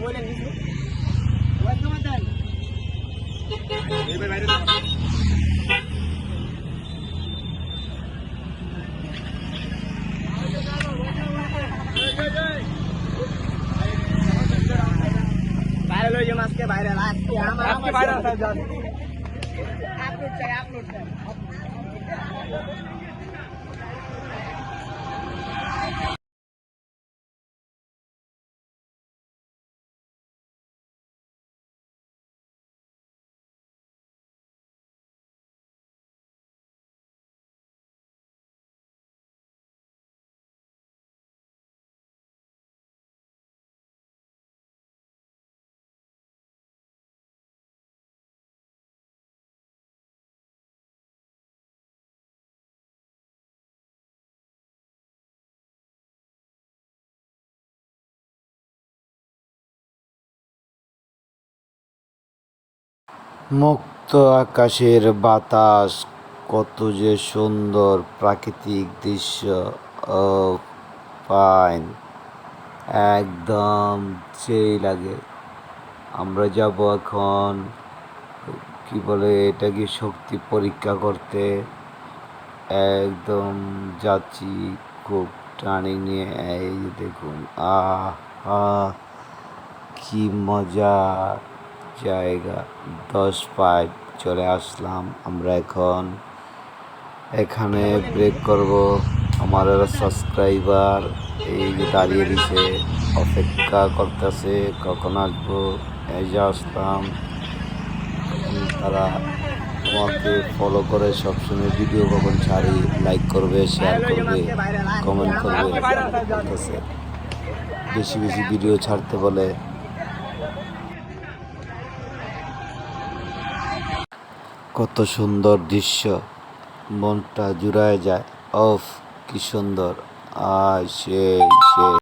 বলেন কিছু বাইরে লই যে মাছকে বাইরে আজকে আমার আজকে বাইরে আসা যান। আপলোড চাই আপলোড চাই মুক্ত আকাশের বাতাস, কত যে সুন্দর প্রাকৃতিক দৃশ্য, ও ফাইন একদম সেই লাগে। আমরা যাব এখন, কি বলে এটা কি শক্তি পরীক্ষা করতে। একদম যাচ্ছি খুব টার্নিং নিয়ে, এই দেখুন, আহ, কি মজা। জায়গা দশ পাইপ চলে আসলাম। আমরা এখন এখানে ব্রেক করব। আমার সাবস্ক্রাইবার এই যে দাঁড়িয়ে দিছে অপেক্ষা করতেছে কখন আসব? এই যে আসলাম। তারা আমাকে ফলো করে সবসময় ভিডিও কখন ছাড়ি লাইক করবে শেয়ার করবে কমেন্ট করবে। বেশি বেশি ভিডিও ছাড়তে বলে কত সুন্দর দৃশ্য। মনটা জুড়ায় যায় অফ কি সুন্দর। আয় সেই সেই।